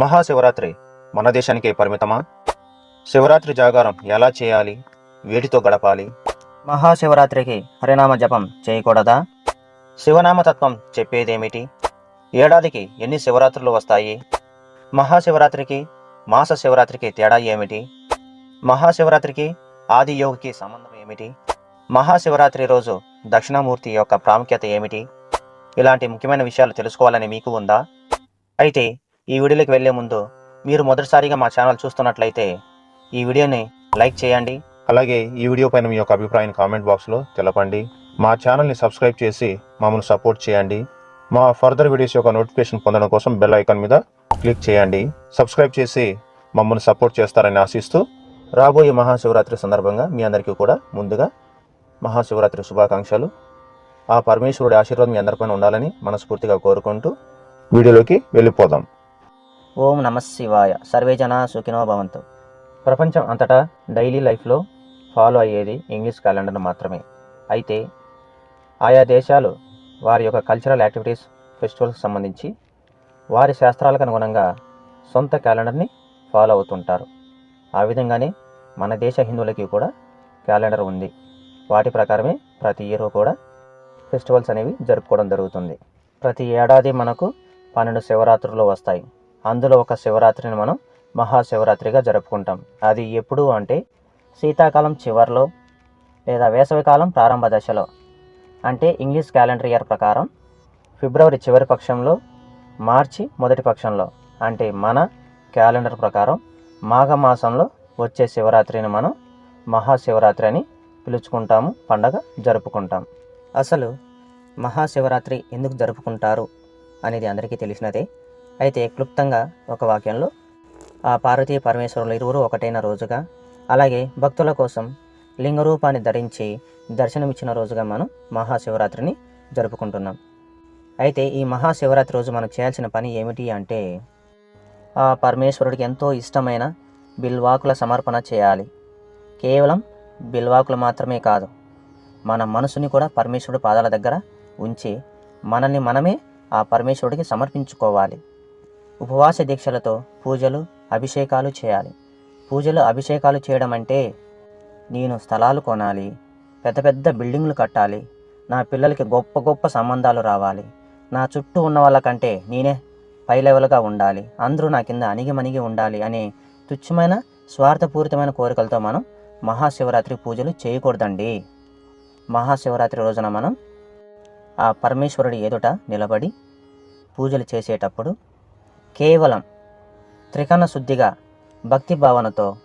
మహాశివరాత్రి మన దేశానికే పరిమితమా? శివరాత్రి జాగారం ఎలా చేయాలి? వేటితో గడపాలి? మహాశివరాత్రికి హరినామ జపం చేయకూడదా? శివనామతత్వం చెప్పేదేమిటి? ఏడాదికి ఎన్ని శివరాత్రులు వస్తాయి? మహాశివరాత్రికి మాస శివరాత్రికి తేడా ఏమిటి? మహాశివరాత్రికి ఆది యోగికి సంబంధం ఏమిటి? మహాశివరాత్రి రోజు దక్షిణామూర్తి యొక్క ప్రాముఖ్యత ఏమిటి? ఇలాంటి ముఖ్యమైన విషయాలు తెలుసుకోవాలని మీకు ఉందా? అయితే ఈ వీడియోలోకి వెళ్ళే ముందు మీరు మొదటిసారిగా మా ఛానల్ చూస్తున్నట్లయితే ఈ వీడియోని లైక్ చేయండి. అలాగే ఈ వీడియో పైన మీ యొక్క అభిప్రాయం కామెంట్ బాక్స్లో తెలపండి. మా ఛానల్ని సబ్స్క్రైబ్ చేసి మమ్మల్ని సపోర్ట్ చేయండి. మా ఫర్దర్ వీడియోస్ యొక్క నోటిఫికేషన్ పొందడం కోసం బెల్ ఐకాన్ మీద క్లిక్ చేయండి. సబ్స్క్రైబ్ చేసి మమ్మల్ని సపోర్ట్ చేస్తారని ఆశిస్తూ రాబోయే మహాశివరాత్రి సందర్భంగా మీ అందరికీ కూడా ముందుగా మహాశివరాత్రి శుభాకాంక్షలు. ఆ పరమేశ్వరుడి ఆశీర్వాదం మీ అందరిపైన ఉండాలని మనస్ఫూర్తిగా కోరుకుంటూ వీడియోలోకి వెళ్ళిపోదాం. ఓం నమ శివాయ. సర్వే జన సుఖినో భవంతు. ప్రపంచం అంతటా డైలీ లైఫ్లో ఫాలో అయ్యేది ఇంగ్లీష్ క్యాలెండర్ మాత్రమే. అయితే ఆయా దేశాలు వారి యొక్క కల్చరల్ యాక్టివిటీస్ ఫెస్టివల్స్కి సంబంధించి వారి శాస్త్రాలకు అనుగుణంగా సొంత క్యాలెండర్ని ఫాలో అవుతుంటారు. ఆ విధంగానే మన దేశ హిందువులకి కూడా క్యాలెండర్ ఉంది. వాటి ప్రకారమే ప్రతి ఇయర్ కూడా ఫెస్టివల్స్ అనేవి జరుపుకోవడం జరుగుతుంది. ప్రతి ఏడాది మనకు పన్నెండు శివరాత్రులు వస్తాయి. అందులో ఒక శివరాత్రిని మనం మహాశివరాత్రిగా జరుపుకుంటాం. అది ఎప్పుడు అంటే శీతాకాలం చివరిలో లేదా వేసవికాలం ప్రారంభ దశలో. అంటే ఇంగ్లీష్ క్యాలెండర్ ఇయర్ ప్రకారం ఫిబ్రవరి చివరి పక్షంలో మార్చి మొదటి పక్షంలో. అంటే మన క్యాలెండర్ ప్రకారం మాఘమాసంలో వచ్చే శివరాత్రిని మనం మహాశివరాత్రి అని పిలుచుకుంటాము పండగ జరుపుకుంటాం. అసలు మహాశివరాత్రి ఎందుకు జరుపుకుంటారు అనేది అందరికీ తెలిసినదే. అయితే క్లుప్తంగా ఒక వాక్యంలో ఆ పార్వతీ పరమేశ్వరులు ఇరువురు ఒకటైన రోజుగా అలాగే భక్తుల కోసం లింగ రూపాన్ని ధరించి దర్శనమిచ్చిన రోజుగా మనం మహాశివరాత్రిని జరుపుకుంటున్నాం. అయితే ఈ మహాశివరాత్రి రోజు మనం చేయాల్సిన పని ఏమిటి అంటే ఆ పరమేశ్వరుడికి ఎంతో ఇష్టమైన బిల్వాకుల సమర్పణ చేయాలి. కేవలం బిల్వాకులు మాత్రమే కాదు మన మనసుని కూడా పరమేశ్వరుడు పాదాల దగ్గర ఉంచి మనల్ని మనమే ఆ పరమేశ్వరుడికి సమర్పించుకోవాలి. ఉపవాస దీక్షలతో పూజలు అభిషేకాలు చేయాలి. పూజలు అభిషేకాలు చేయడం అంటే నేను స్థలాలు కొనాలి పెద్ద పెద్ద బిల్డింగ్లు కట్టాలి నా పిల్లలకి గొప్ప గొప్ప సంబంధాలు రావాలి. నా చుట్టూ ఉన్న వాళ్ళకంటే నేనే పై లెవెల్గా ఉండాలి. అందరూ నా కింద అణిగిమణిగి ఉండాలి అనే తుచ్చమైన స్వార్థపూరితమైన కోరికలతో మనం మహాశివరాత్రి పూజలు చేయకూడదండి. మహాశివరాత్రి రోజున మనం ఆ పరమేశ్వరుడి ఎదుట నిలబడి పూజలు చేసేటప్పుడు కేవలం త్రికరణ శుద్ధిగా భక్తి భావనతో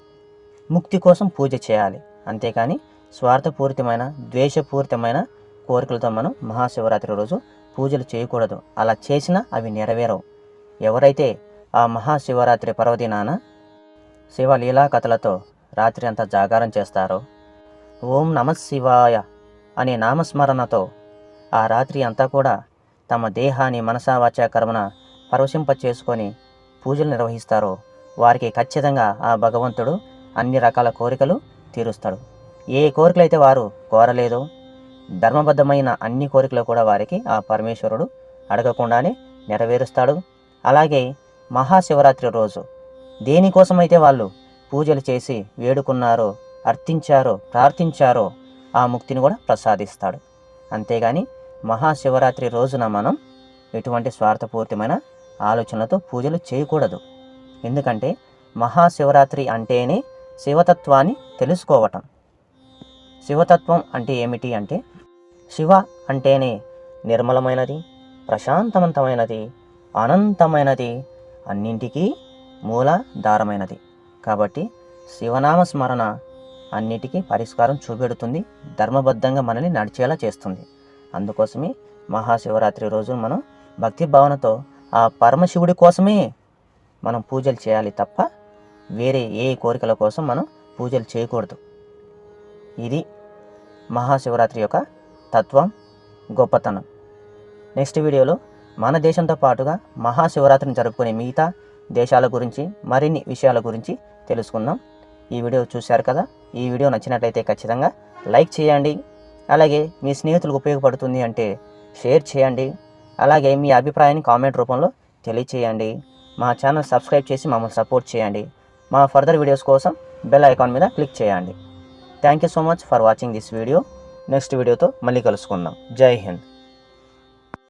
ముక్తి కోసం పూజ చేయాలి. అంతేకాని స్వార్థపూరితమైన ద్వేషపూరితమైన కోరికలతో మనం మహాశివరాత్రి రోజు పూజలు చేయకూడదు. అలా చేసినా అవి నెరవేరవు. ఎవరైతే ఆ మహాశివరాత్రి పర్వదినాన శివలీలా కథలతో రాత్రి అంతా జాగారం చేస్తారో ఓం నమశివాయ అనే నామస్మరణతో ఆ రాత్రి అంతా కూడా తమ దేహాన్ని మనసావాచ కర్మన పరవశింప చేసుకొని పూజలు నిర్వహిస్తారో వారికి ఖచ్చితంగా ఆ భగవంతుడు అన్ని రకాల కోరికలు తీరుస్తాడు. ఏ కోరికలైతే వారు కోరలేదో ధర్మబద్ధమైన అన్ని కోరికలు కూడా వారికి ఆ పరమేశ్వరుడు అడగకుండానే నెరవేరుస్తాడు. అలాగే మహాశివరాత్రి రోజు దేనికోసమైతే వాళ్ళు పూజలు చేసి వేడుకున్నారో అర్థించారో ప్రార్థించారో ఆ ముక్తిని కూడా ప్రసాదిస్తాడు. అంతేగాని మహాశివరాత్రి రోజున మనం ఎటువంటి స్వార్థపూరితమైన ఆలోచనలతో పూజలు చేయకూడదు. ఎందుకంటే మహాశివరాత్రి అంటేనే శివతత్వాన్ని తెలుసుకోవటం. శివతత్వం అంటే ఏమిటి అంటే శివ అంటేనే నిర్మలమైనది ప్రశాంతవంతమైనది అనంతమైనది అన్నింటికీ మూలాధారమైనది. కాబట్టి శివనామ స్మరణ అన్నిటికీ పరిష్కారం చూపెడుతుంది ధర్మబద్ధంగా మనల్ని నడిచేలా చేస్తుంది. అందుకోసమే మహాశివరాత్రి రోజు మనం భక్తి భావనతో ఆ పరమశివుడి కోసమే మనం పూజలు చేయాలి తప్ప వేరే ఏ కోరికల కోసం మనం పూజలు చేయకూడదు. ఇది మహాశివరాత్రి యొక్క తత్వం గొప్పతనం. నెక్స్ట్ వీడియోలో మన దేశంతో పాటుగా మహాశివరాత్రిని జరుపుకునే మిగతా దేశాల గురించి మరిన్ని విషయాల గురించి తెలుసుకుందాం. ఈ వీడియో చూశారు కదా? ఈ వీడియో నచ్చినట్లయితే ఖచ్చితంగా లైక్ చేయండి. అలాగే మీ స్నేహితులకు ఉపయోగపడుతుంది అంటే షేర్ చేయండి. అలాగే మీ అభిప్రాయాన్ని కామెంట్ రూపంలో తెలియచేయండి. మా ఛానల్ సబ్స్క్రైబ్ చేసి మమ్మల్ని సపోర్ట్ చేయండి. మా ఫర్దర్ వీడియోస్ కోసం బెల్ ఐకాన్ మీద క్లిక్ చేయండి. Thank you so much for watching this video. Next వీడియోతో మళ్ళీ కలుసుకుందాం. జై హింద్.